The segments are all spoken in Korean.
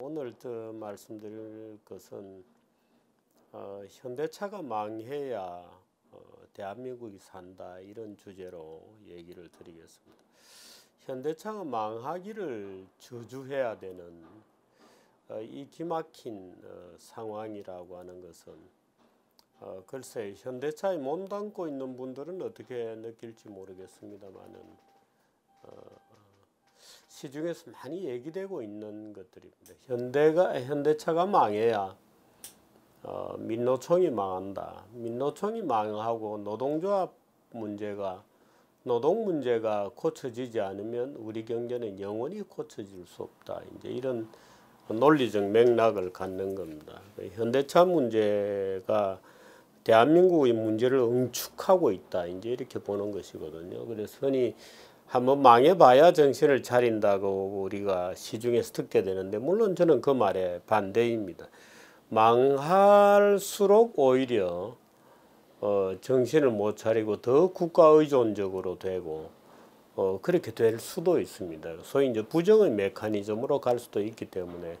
오늘 더 말씀드릴 것은 어, 현대차가 망해야 어, 대한민국이 산다 이런 주제로 얘기를 드리겠습니다. 현대차가 망하기를 저주해야 되는 어, 이 기막힌 어, 상황이라고 하는 것은 어, 글쎄 현대차에 몸담고 있는 분들은 어떻게 느낄지 모르겠습니다만은 어, 시중에서 많이 얘기되고 있는 것들입니다. 현대가 현대차가 망해야 어, 민노총이 망한다. 민노총이 망하고 노동조합 문제가 노동 문제가 고쳐지지 않으면 우리 경제는 영원히 고쳐질 수 없다. 이제 이런 논리적 맥락을 갖는 겁니다. 현대차 문제가 대한민국의 문제를 응축하고 있다. 이제 이렇게 보는 것이거든요. 그래서 흔히 한번 망해봐야 정신을 차린다고 우리가 시중에서 듣게 되는데 물론 저는 그 말에 반대입니다. 망할수록 오히려 어, 정신을 못 차리고 더 국가 의존적으로 되고 어, 그렇게 될 수도 있습니다. 소위 이제 부정의 메커니즘으로 갈 수도 있기 때문에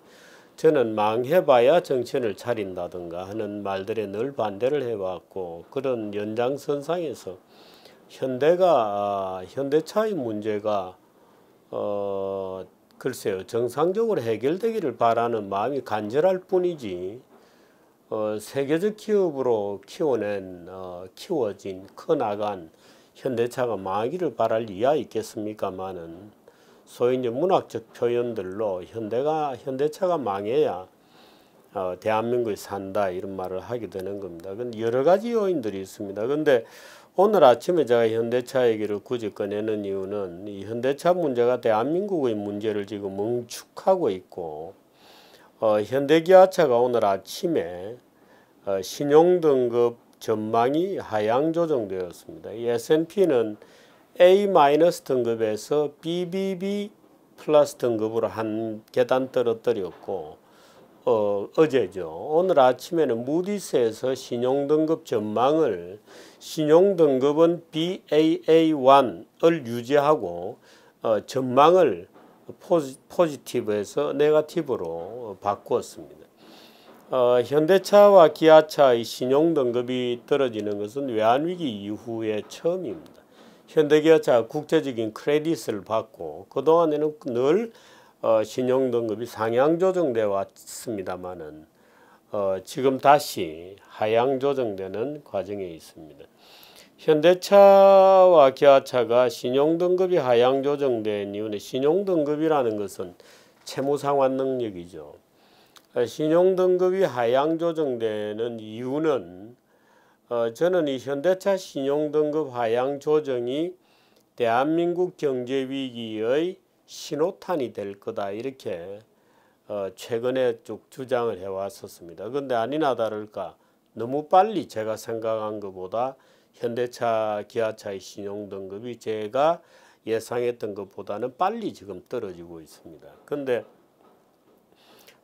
저는 망해봐야 정신을 차린다든가 하는 말들에 늘 반대를 해왔고 그런 연장선상에서 현대가 아, 현대차의 문제가 어 글쎄요 정상적으로 해결되기를 바라는 마음이 간절할 뿐이지 어, 세계적 기업으로 키워낸 어, 키워진 커 나간 현대차가 망하기를 바랄 이야 있겠습니까마는 소위 이제 문학적 표현들로 현대가 현대차가 망해야 어, 대한민국이 산다 이런 말을 하게 되는 겁니다. 근데 여러 가지 요인들이 있습니다. 근데 오늘 아침에 제가 현대차 얘기를 굳이 꺼내는 이유는 이 현대차 문제가 대한민국의 문제를 지금 응축하고 있고 어, 현대기아차가 오늘 아침에 어, 신용등급 전망이 하향 조정되었습니다. S&P는 A- 등급에서 BBB 플러스 등급으로 한 계단 떨어뜨렸고 어, 어제죠. 오늘 아침에는 무디스에서 신용등급 전망을 신용등급은 BAA1을 유지하고 어, 전망을 포지, 포지티브에서 네가티브로 바꾸었습니다. 어, 현대차와 기아차의 신용등급이 떨어지는 것은 외환위기 이후에 처음입니다. 현대기아차가 국제적인 크레딧을 받고 그동안에는 늘 어, 신용등급이 상향 조정되어 왔습니다만은 어, 지금 다시 하향 조정되는 과정에 있습니다. 현대차와 기아차가 신용등급이 하향 조정된 이유는 신용등급이라는 것은 채무상환 능력이죠. 어, 신용등급이 하향 조정되는 이유는 어, 저는 이 현대차 신용등급 하향 조정이 대한민국 경제위기의 신호탄이 될 거다 이렇게 어, 최근에 쭉 주장을 해왔었습니다. 그런데 아니나 다를까 너무 빨리 제가 생각한 것보다 현대차, 기아차의 신용등급이 제가 예상했던 것보다는 빨리 지금 떨어지고 있습니다. 그런데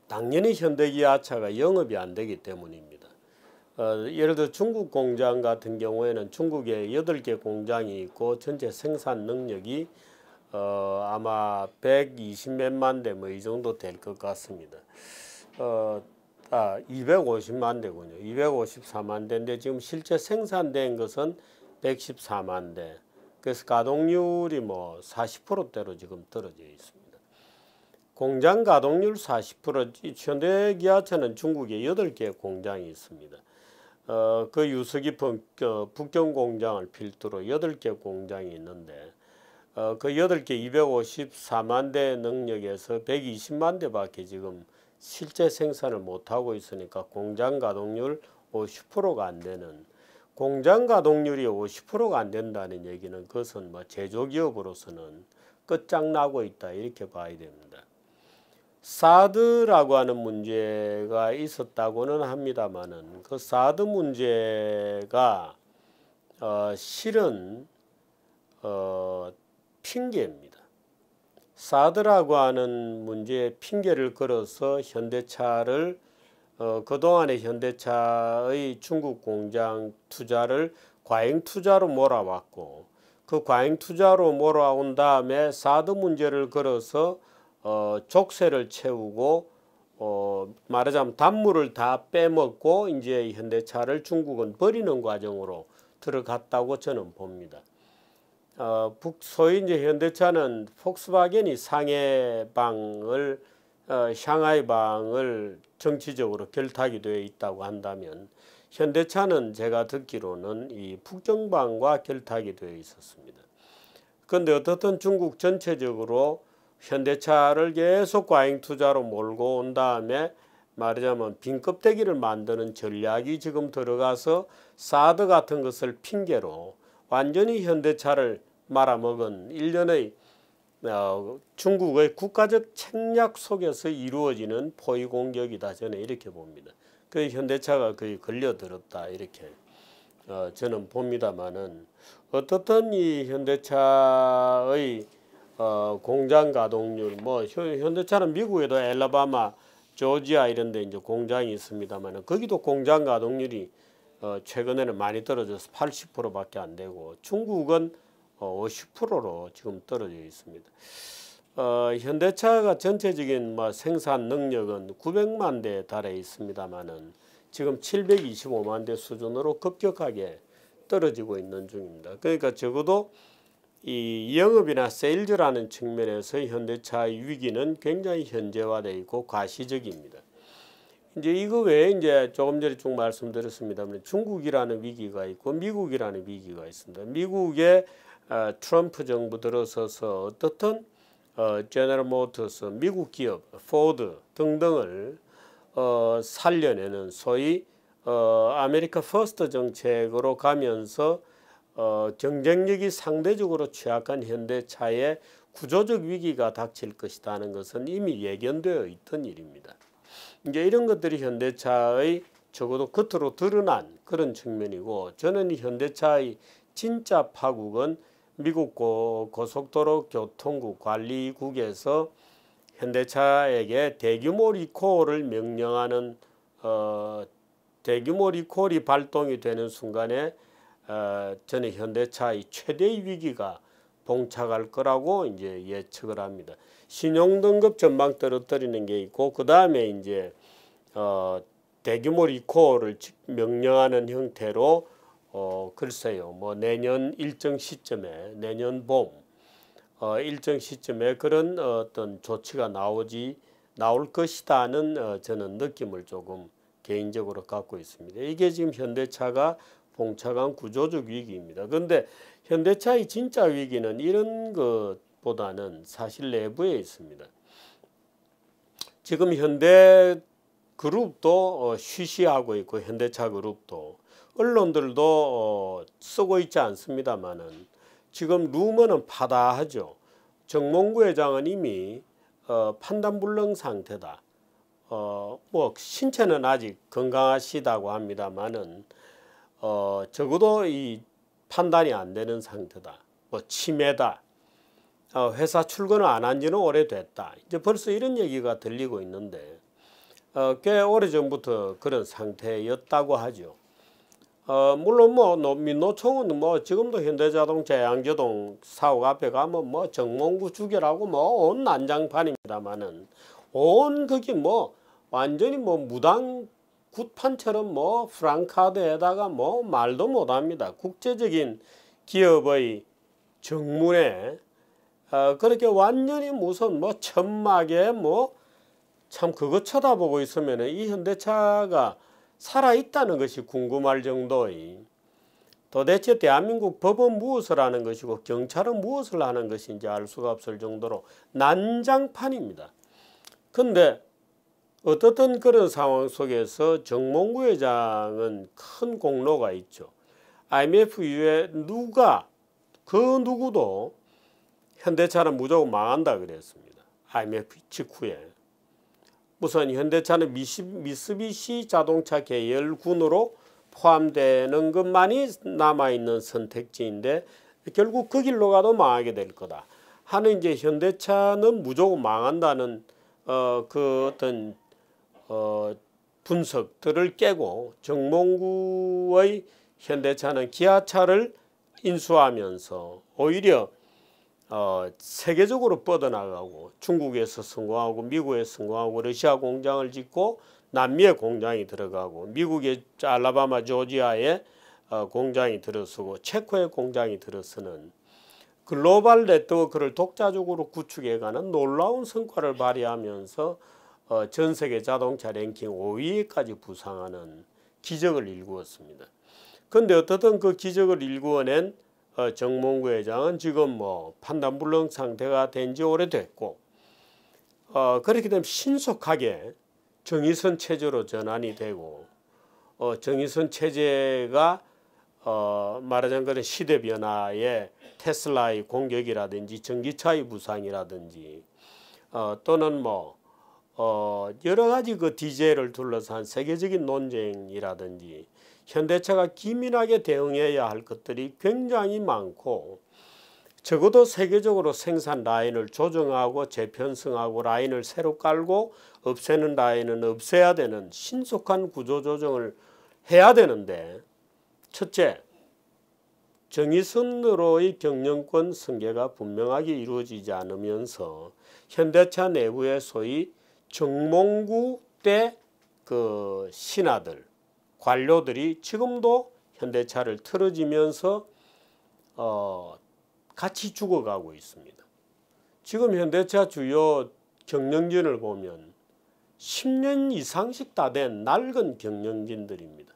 당연히 현대기아차가 영업이 안 되기 때문입니다. 어, 예를 들어 중국 공장 같은 경우에는 중국에 8개 공장이 있고 전체 생산 능력이 어, 아마 120몇만 대 뭐 이 정도 될 것 같습니다. 어, 아, 250만 대군요. 254만 대인데 지금 실제 생산된 것은 114만 대. 그래서 가동률이 뭐 40%대로 지금 떨어져 있습니다. 공장 가동률 40% 현대 기아차는 중국에 8개 공장이 있습니다. 어, 그 유서 깊은 그 북경 공장을 필두로 8개 공장이 있는데 어, 그 8개 254만 대 능력에서 120만 대밖에 지금 실제 생산을 못하고 있으니까 공장 가동률 50%가 안 되는 공장 가동률이 50%가 안 된다는 얘기는 그것은 뭐 제조기업으로서는 끝장나고 있다 이렇게 봐야 됩니다. 사드라고 하는 문제가 있었다고는 합니다만은 그 사드 문제가 어, 실은 어, 핑계입니다. 사드라고 하는 문제에 핑계를 걸어서 현대차를 어, 그동안의 현대차의 중국 공장 투자를 과잉 투자로 몰아왔고 그 과잉 투자로 몰아온 다음에 사드 문제를 걸어서 어, 족쇄를 채우고 말하자면 단물을 다 빼먹고 이제 현대차를 중국은 버리는 과정으로 들어갔다고 저는 봅니다. 어, 북 소위 이제 현대차는 폭스바겐이 상해방을 어, 샹하이방을 정치적으로 결탁이 되어 있다고 한다면 현대차는 제가 듣기로는 이 북정방과 결탁이 되어 있었습니다. 그런데 어떻든 중국 전체적으로 현대차를 계속 과잉 투자로 몰고 온 다음에 말하자면 빈 껍데기를 만드는 전략이 지금 들어가서 사드 같은 것을 핑계로 완전히 현대차를 말아먹은 일련의 어, 중국의 국가적 책략 속에서 이루어지는 포위 공격이다 저는 이렇게 봅니다. 그 현대차가 거의 걸려들었다 이렇게 어, 저는 봅니다만은 어떻든 이 현대차의 어, 공장 가동률 뭐 현대차는 미국에도 엘라바마, 조지아 이런 데 이제 공장이 있습니다만 거기도 공장 가동률이 어, 최근에는 많이 떨어져서 80%밖에 안 되고 중국은 어, 50%로 지금 떨어져 있습니다. 어, 현대차가 전체적인 뭐 생산 능력은 900만 대에 달해 있습니다만은 지금 725만 대 수준으로 급격하게 떨어지고 있는 중입니다. 그러니까 적어도 이 영업이나 세일즈라는 측면에서 현대차의 위기는 굉장히 현재화되어 있고 과시적입니다. 이제 이거 외에 이제 조금 전에 쭉 말씀드렸습니다만 중국이라는 위기가 있고 미국이라는 위기가 있습니다. 미국의 어, 트럼프 정부 들어서서 어떻든 어, 제너럴 모터스, 미국 기업, 포드 등등을 어, 살려내는 소위 어, 아메리카 퍼스트 정책으로 가면서 어, 경쟁력이 상대적으로 취약한 현대차에 구조적 위기가 닥칠 것이라는 것은 이미 예견되어 있던 일입니다. 이제 이런 것들이 현대차의 적어도 겉으로 드러난 그런 측면이고 저는 현대차의 진짜 파국은 미국 고속도로 교통국 관리국에서 현대차에게 대규모 리콜을 명령하는 어, 대규모 리콜이 발동이 되는 순간에 어, 저는 현대차의 최대의 위기가 봉착할 거라고 이제 예측을 합니다. 신용등급 전망 떨어뜨리는 게 있고 그 다음에 이제 어, 대규모 리콜을 명령하는 형태로 어, 글쎄요 뭐 내년 일정 시점에 내년 봄 어, 일정 시점에 그런 어떤 조치가 나오지 나올 것이다는 어, 저는 느낌을 조금 개인적으로 갖고 있습니다. 이게 지금 현대차가 봉착한 구조적 위기입니다. 그런데 현대차의 진짜 위기는 이런 것보다는 사실 내부에 있습니다. 지금 현대 그룹도 어, 쉬쉬하고 있고 현대차 그룹도 언론들도 어, 쓰고 있지 않습니다만은 지금 루머는 파다하죠. 정몽구 회장은 이미 어, 판단불능 상태다. 어, 뭐 신체는 아직 건강하시다고 합니다만은 어, 적어도 이 판단이 안 되는 상태다. 뭐 치매다. 어, 회사 출근을 안 한 지는 오래됐다. 이제 벌써 이런 얘기가 들리고 있는데 어, 꽤 오래전부터 그런 상태였다고 하죠. 어, 물론 뭐 민노총은 뭐 지금도 현대자동차 양재동 사옥 앞에 가면 뭐 정몽구 죽여라고 뭐 온 난장판입니다만은 온 거기 뭐 완전히 뭐 무당 굿판처럼 뭐 프랑카드에다가 뭐 말도 못합니다. 국제적인 기업의 정문에 어, 그렇게 완전히 무슨 뭐 천막에 뭐 참 그거 쳐다보고 있으면 이 현대차가 살아 있다는 것이 궁금할 정도의 도대체 대한민국 법은 무엇을 하는 것이고 경찰은 무엇을 하는 것인지 알 수가 없을 정도로 난장판입니다. 근데 어떻든 그런 상황 속에서 정몽구 회장은 큰 공로가 있죠. IMF 이후에 누가 그 누구도 현대차는 무조건 망한다 그랬습니다. IMF 직후에. 우선 현대차는 미쓰비시 자동차 계열군으로 포함되는 것만이 남아있는 선택지인데 결국 그 길로 가도 망하게 될 거다. 하는 이제 현대차는 무조건 망한다는 어, 그 어떤 어, 분석들을 깨고 정몽구의 현대차는 기아차를 인수하면서 오히려 어, 세계적으로 뻗어나가고 중국에서 성공하고 미국에서 성공하고 러시아 공장을 짓고 남미에 공장이 들어가고 미국의 알라바마 조지아에 어, 공장이 들어서고 체코에 공장이 들어서는 글로벌 네트워크를 독자적으로 구축해가는 놀라운 성과를 발휘하면서 어, 전 세계 자동차 랭킹 5위까지 부상하는 기적을 일구었습니다. 그런데 어떻든 그 기적을 일구어낸 어, 정몽구 회장은 지금 뭐 판단불능 상태가 된 지 오래됐고 어, 그렇게 되면 신속하게 정의선 체제로 전환이 되고 어, 정의선 체제가 어, 말하자면 그런 시대 변화에 테슬라의 공격이라든지 전기차의 부상이라든지 어, 또는 뭐 어, 여러 가지 그 디젤을 둘러싼 세계적인 논쟁이라든지 현대차가 기민하게 대응해야 할 것들이 굉장히 많고 적어도 세계적으로 생산 라인을 조정하고 재편성하고 라인을 새로 깔고 없애는 라인은 없애야 되는 신속한 구조 조정을 해야 되는데 첫째 정의선으로의 경영권 승계가 분명하게 이루어지지 않으면서 현대차 내부의 소위 정몽구 때 그 신하들 관료들이 지금도 현대차를 틀어지면서 어, 같이 죽어가고 있습니다. 지금 현대차 주요 경영진을 보면 10년 이상씩 다 된 낡은 경영진들입니다.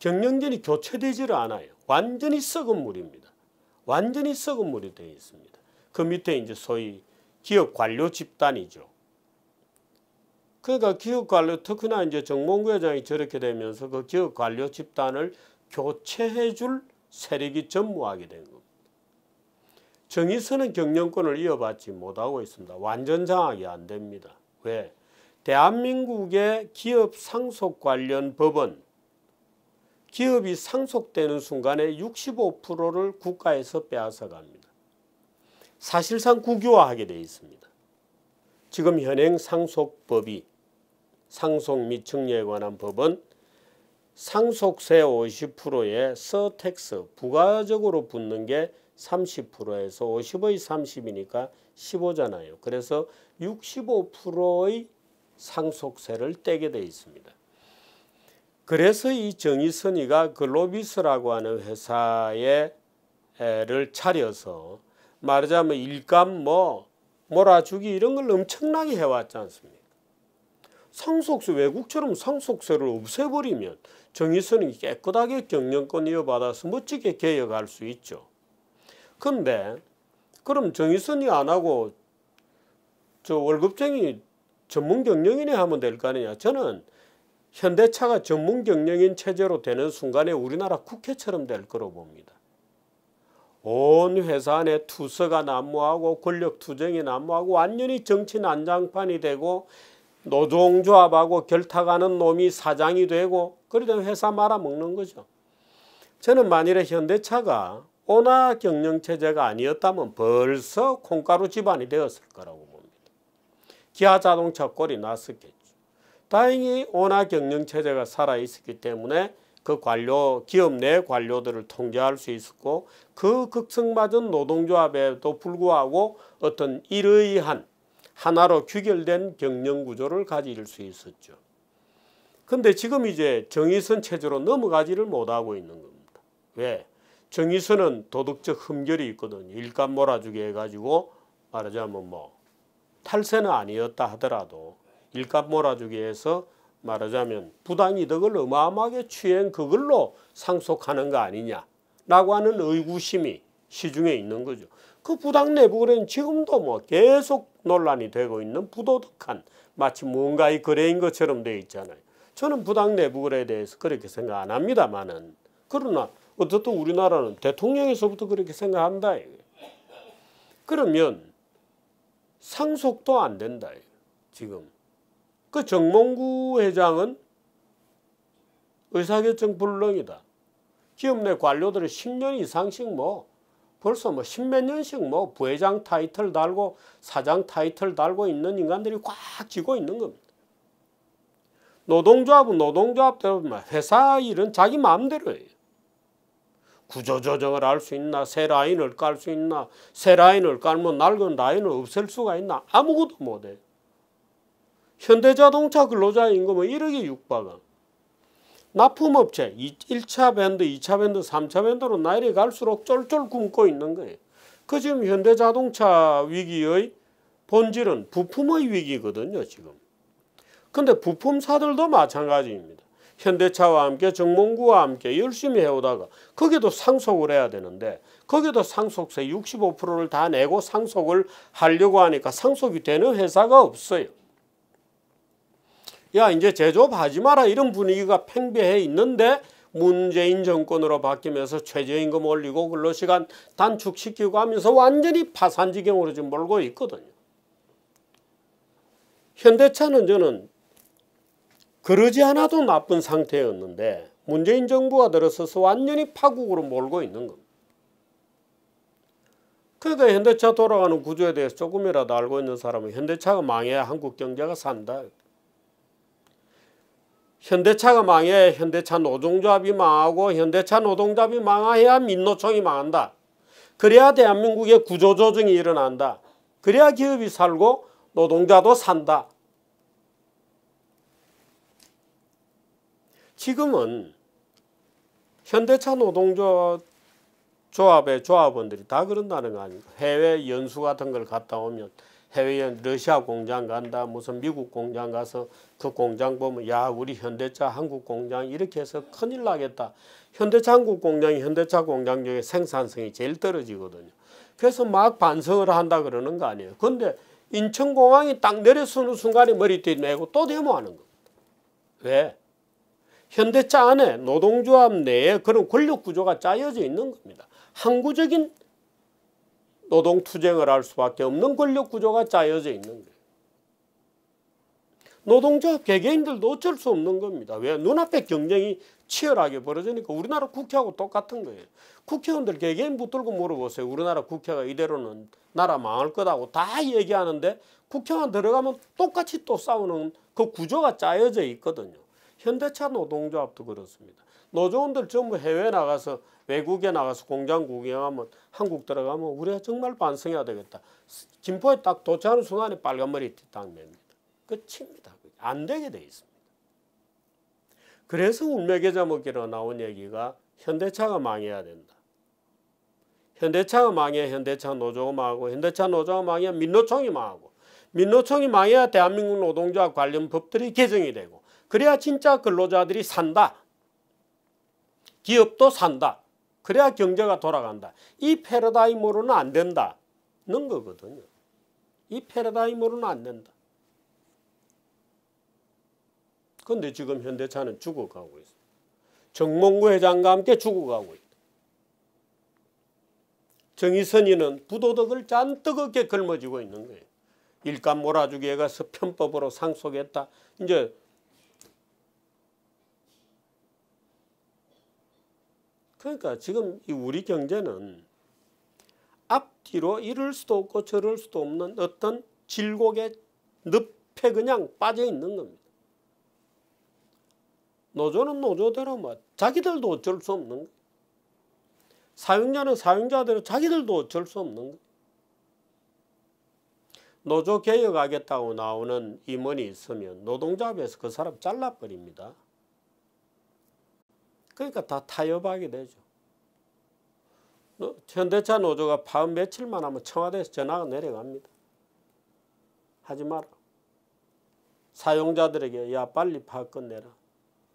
경영진이 교체되지를 않아요. 완전히 썩은 물입니다. 완전히 썩은 물이 되어 있습니다. 그 밑에 이제 소위 기업 관료 집단이죠. 그러니까 기업 관료 특히나 이제 정몽구 회장이 저렇게 되면서 그 기업 관료 집단을 교체해 줄 세력이 전무하게 된 겁니다. 정의선은 경영권을 이어받지 못하고 있습니다. 완전 장악이 안 됩니다. 왜? 대한민국의 기업 상속 관련 법은 기업이 상속되는 순간에 65%를 국가에서 빼앗아 갑니다. 사실상 국유화하게 되어 있습니다. 지금 현행 상속법이 상속 및 증여에 관한 법은 상속세 50%에 서택스 부가적으로 붙는 게 30%에서 50의 30이니까 15잖아요. 그래서 65%의 상속세를 떼게 돼 있습니다. 그래서 이 정의선이가 글로비스라고 하는 회사에를 차려서 말하자면 일감 뭐 몰아주기 이런 걸 엄청나게 해왔지 않습니까? 상속세 외국처럼 상속세를 없애버리면 정의선이 깨끗하게 경영권 이어받아서 멋지게 개혁할 수 있죠. 근데 그럼 정의선이 안 하고 저 월급쟁이 전문 경영인이 하면 될 거 아니냐. 저는 현대차가 전문 경영인 체제로 되는 순간에 우리나라 국회처럼 될 거로 봅니다. 온 회사 안에 투서가 난무하고 권력 투쟁이 난무하고 완전히 정치 난장판이 되고 노동조합하고 결탁하는 놈이 사장이 되고 그러다 회사 말아먹는 거죠. 저는 만일에 현대차가 온화 경영체제가 아니었다면 벌써 콩가루 집안이 되었을 거라고 봅니다. 기아 자동차 꼴이 났었겠죠. 다행히 온화 경영체제가 살아있었기 때문에 그 관료, 기업 내 관료들을 통제할 수 있었고 그 극성맞은 노동조합에도 불구하고 어떤 이러한 하나로 규결된 경영 구조를 가질 수 있었죠. 근데 지금 이제 정의선 체제로 넘어가지를 못하고 있는 겁니다. 왜? 정의선은 도덕적 흠결이 있거든요. 일감 몰아주게 해가지고 말하자면 뭐 탈세는 아니었다 하더라도 일감 몰아주기 해서 말하자면 부당이득을 어마어마하게 취한 그걸로 상속하는 거 아니냐라고 하는 의구심이 시중에 있는 거죠. 그 부당 내부거래는 지금도 뭐 계속 논란이 되고 있는 부도덕한 마치 뭔가의 거래인 것처럼 되어 있잖아요. 저는 부당 내부거래에 대해서 그렇게 생각 안 합니다만은 그러나 어떻든 우리나라는 대통령에서부터 그렇게 생각한다. 그러면 상속도 안 된다. 지금 그 정몽구 회장은 의사결정 불능이다. 기업 내 관료들을 10년 이상씩 뭐 벌써 뭐 십몇 년씩 뭐 부회장 타이틀 달고 사장 타이틀 달고 있는 인간들이 꽉 쥐고 있는 겁니다. 노동조합은 노동조합대로 회사 일은 자기 마음대로 해요. 구조조정을 할 수 있나 새 라인을 깔 수 있나 새 라인을 깔면 낡은 라인을 없앨 수가 있나 아무것도 못해 현대자동차 근로자 임금은 1억에 육박은 납품업체 1차 밴드, 2차 밴드, 3차 밴드로 나이를 갈수록 쫄쫄 굶고 있는 거예요. 그 지금 현대자동차 위기의 본질은 부품의 위기거든요. 지금. 근데 부품사들도 마찬가지입니다. 현대차와 함께 정몽구와 함께 열심히 해오다가 거기도 상속을 해야 되는데 거기도 상속세 65%를 다 내고 상속을 하려고 하니까 상속이 되는 회사가 없어요. 야 이제 제조업하지 마라 이런 분위기가 팽배해 있는데 문재인 정권으로 바뀌면서 최저임금 올리고 근로시간 단축시키고 하면서 완전히 파산지경으로 지금 몰고 있거든요. 현대차는 저는 그러지 않아도 나쁜 상태였는데 문재인 정부가 들어서서 완전히 파국으로 몰고 있는 겁니다. 그러니까 현대차 돌아가는 구조에 대해서 조금이라도 알고 있는 사람은 현대차가 망해야 한국 경제가 산다. 현대차가 망해 현대차 노동조합이 망하고 현대차 노동조합이 망해야 민노총이 망한다. 그래야 대한민국의 구조조정이 일어난다. 그래야 기업이 살고 노동자도 산다. 지금은 현대차 노동조합의 조합원들이 다 그런다는 거 아닙니까? 해외 연수 같은 걸 갔다 오면 해외에 러시아 공장 간다 무슨 미국 공장 가서 그 공장 보면 야 우리 현대차 한국 공장 이렇게 해서 큰일 나겠다. 현대차 한국 공장이 현대차 공장 중에 생산성이 제일 떨어지거든요. 그래서 막 반성을 한다 그러는 거 아니에요. 근데 인천공항이 딱 내려서는 순간에 머리띠 내고 또 데모하는 겁니다. 왜? 현대차 안에 노동조합 내에 그런 권력 구조가 짜여져 있는 겁니다. 항구적인 노동투쟁을 할 수밖에 없는 권력 구조가 짜여져 있는 거예요. 노동조합 개개인들도 어쩔 수 없는 겁니다. 왜? 눈앞에 경쟁이 치열하게 벌어지니까 우리나라 국회하고 똑같은 거예요. 국회의원들 개개인 붙들고 물어보세요. 우리나라 국회가 이대로는 나라 망할 거다고 다 얘기하는데 국회만 들어가면 똑같이 또 싸우는 그 구조가 짜여져 있거든요. 현대차 노동조합도 그렇습니다. 노조원들 전부 해외 나가서 외국에 나가서 공장 구경하면 한국 들어가면 우리가 정말 반성해야 되겠다. 김포에 딱 도착하는 순간에 빨간 머리 딱 냅니다. 끝입니다. 안 되게 돼 있습니다. 그래서 운명계좌 먹기로 나온 얘기가 현대차가 망해야 된다. 현대차가 망해 현대차 노조가 망하고 현대차 노조가 망해 민노총이 망하고 민노총이 망해야 대한민국 노동조합 관련 법들이 개정이 되고 그래야 진짜 근로자들이 산다. 기업도 산다. 그래야 경제가 돌아간다. 이 패러다임으로는 안 된다는 거거든요. 이 패러다임으로는 안 된다. 그런데 지금 현대차는 죽어가고 있어. 정몽구 회장과 함께 죽어가고 있다. 정의선이는 부도덕을 잔뜩 어깨 걸머지고 있는 거예요. 일감 몰아주기에 가서 편법으로 상속했다. 이제 그러니까 지금 우리 경제는 앞뒤로 이럴 수도 없고 저럴 수도 없는 어떤 질곡의 늪에 그냥 빠져 있는 겁니다. 노조는 노조대로 뭐 자기들도 어쩔 수 없는 거예요. 사용자는 사용자대로 자기들도 어쩔 수 없는 거예요. 노조 개혁하겠다고 나오는 임원이 있으면 노동조합에서 그 사람 잘라버립니다. 그러니까 다 타협하게 되죠. 현대차 노조가 파업 며칠만 하면 청와대에서 전화가 내려갑니다. 하지 마라. 사용자들에게 야 빨리 파업 끝내라.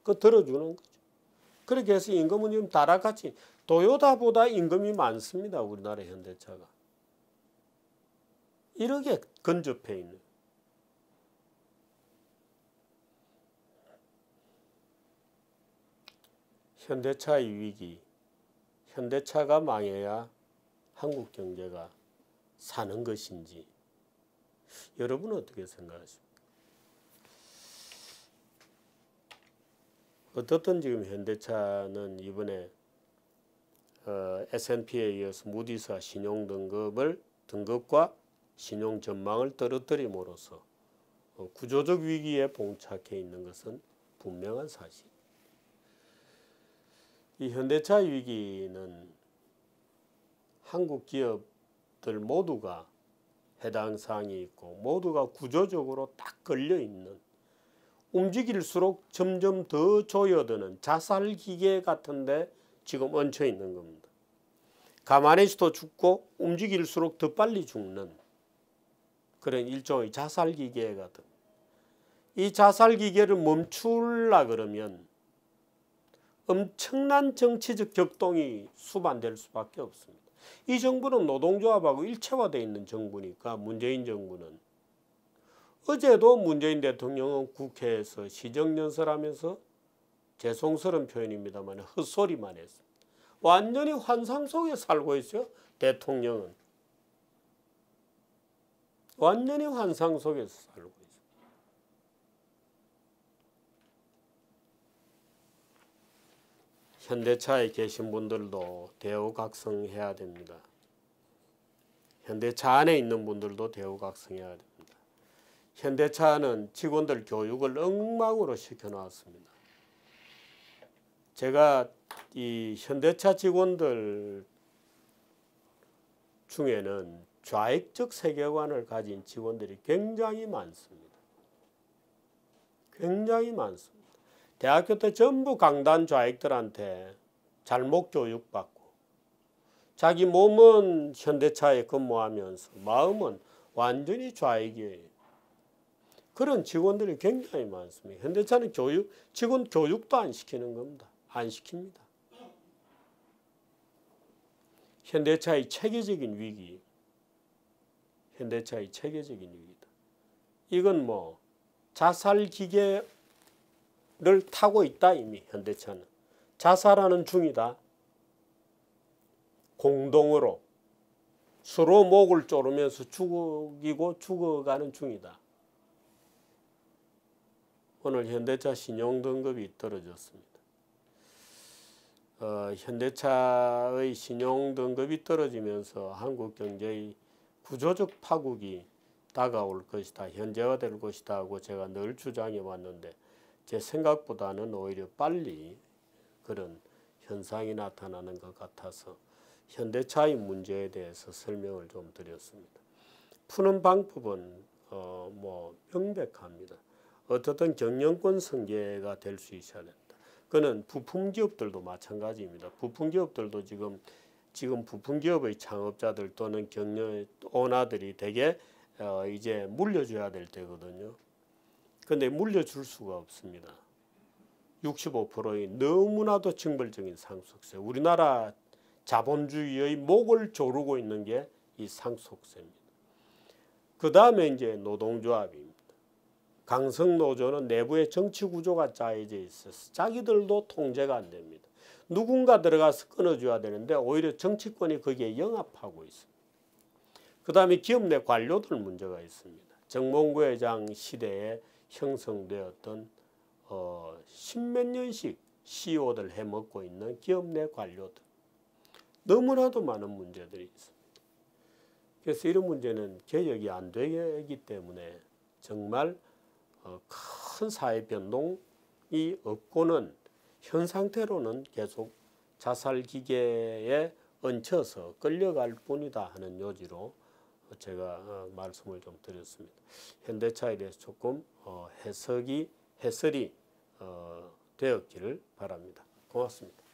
그 들어주는 거죠. 그렇게 해서 임금은 지금 다락같이 도요다보다 임금이 많습니다. 우리나라 현대차가. 이렇게 근접해 있는 현대차의 위기, 현대차가 망해야 한국 경제가 사는 것인지 여러분은 어떻게 생각하십니까? 어떻든 지금 현대차는 이번에 어, S&P에 이어서 무디스와 신용 등급을 등급과 신용 전망을 떨어뜨림으로써 어, 구조적 위기에 봉착해 있는 것은 분명한 사실. 이 현대차 위기는 한국 기업들 모두가 해당 사항이 있고 모두가 구조적으로 딱 걸려 있는 움직일수록 점점 더 조여드는 자살 기계 같은데 지금 얹혀 있는 겁니다. 가만히 있어도 죽고 움직일수록 더 빨리 죽는 그런 일종의 자살 기계 같은 이 자살 기계를 멈출라 그러면 엄청난 정치적 격동이 수반될 수밖에 없습니다. 이 정부는 노동조합하고 일체화되어 있는 정부니까 문재인 정부는 어제도 문재인 대통령은 국회에서 시정연설하면서 죄송스러운 표현입니다만 헛소리만 했습니다. 완전히 환상 속에 살고 있어요. 대통령은 완전히 환상 속에서 살고 있어요. 현대차에 계신 분들도 대우각성해야 됩니다. 현대차 안에 있는 분들도 대우각성해야 됩니다. 현대차는 직원들 교육을 엉망으로 시켜놨습니다. 제가 이 현대차 직원들 중에는 좌익적 세계관을 가진 직원들이 굉장히 많습니다. 굉장히 많습니다. 대학교 때 전부 강단 좌익들한테 잘못 교육받고 자기 몸은 현대차에 근무하면서 마음은 완전히 좌익이에요. 그런 직원들이 굉장히 많습니다. 현대차는 교육, 직원 교육도 안 시키는 겁니다. 안 시킵니다. 현대차의 체계적인 위기, 현대차의 체계적인 위기다. 이건 뭐 자살 기계 를 타고 있다 이미 현대차는 자살하는 중이다. 공동으로 서로 목을 조르면서 죽이고 죽어가는 중이다. 오늘 현대차 신용 등급이 떨어졌습니다. 어, 현대차의 신용 등급이 떨어지면서 한국 경제의 구조적 파국이 다가올 것이다. 현재화될 것이다 하고 제가 늘 주장해 왔는데 제 생각보다는 오히려 빨리 그런 현상이 나타나는 것 같아서 현대차의 문제에 대해서 설명을 좀 드렸습니다. 푸는 방법은 어, 뭐 명백합니다. 어떻든 경영권 승계가 될 수 있어야 된다. 그는 부품 기업들도 마찬가지입니다. 부품 기업들도 지금 지금 부품 기업의 창업자들 또는 경영 오나들이 대개 어, 이제 물려줘야 될 때거든요. 근데 물려줄 수가 없습니다. 65%의 너무나도 징벌적인 상속세. 우리나라 자본주의의 목을 조르고 있는 게 이 상속세입니다. 그 다음에 이제 노동조합입니다. 강성 노조는 내부의 정치 구조가 짜여져 있어서 자기들도 통제가 안 됩니다. 누군가 들어가서 끊어줘야 되는데 오히려 정치권이 거기에 영합하고 있습니다. 그 다음에 기업 내 관료들 문제가 있습니다. 정몽구 회장 시대에 형성되었던 어, 십몇 년씩 CEO들 해먹고 있는 기업 내 관료들 너무나도 많은 문제들이 있습니다. 그래서 이런 문제는 개혁이 안 되기 때문에 정말 어, 큰 사회 변동이 없고는 현 상태로는 계속 자살 기계에 얹혀서 끌려갈 뿐이다 하는 요지로 제가 어, 말씀을 좀 드렸습니다. 현대차에 대해서 조금 어, 해석이 해설이 어, 되었기를 바랍니다. 고맙습니다.